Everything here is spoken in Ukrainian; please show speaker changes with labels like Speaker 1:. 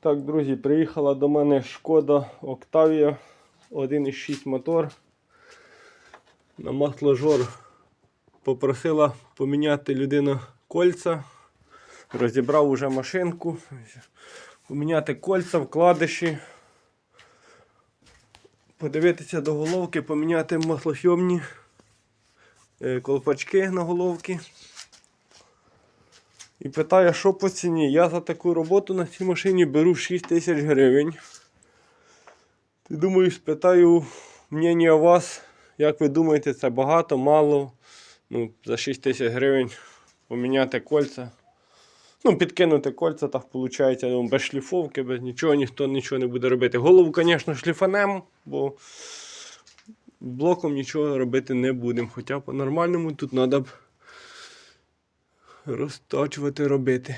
Speaker 1: Так, друзі, приїхала до мене шкода Octavia 1.6 мотор. На масложор попросила поміняти людина кольця. Розібрав уже машинку. Поміняти кольця, вкладиші. Подивитися до головки, поміняти маслосйомні е, колпачки на головки. І питає, що по ціні. Я за таку роботу на цій машині беру 6 тисяч гривень. Ти думаю, спитаю мнення вас, як ви думаєте, це багато, мало. Ну, за 6 тисяч гривень поміняти кольця. Ну, підкинути кольця, так виходить, ну, без шліфовки, без нічого, ніхто нічого не буде робити. Голову, звісно, шліфанем, бо блоком нічого робити не будемо. Хоча по-нормальному тут треба б розточувати робити.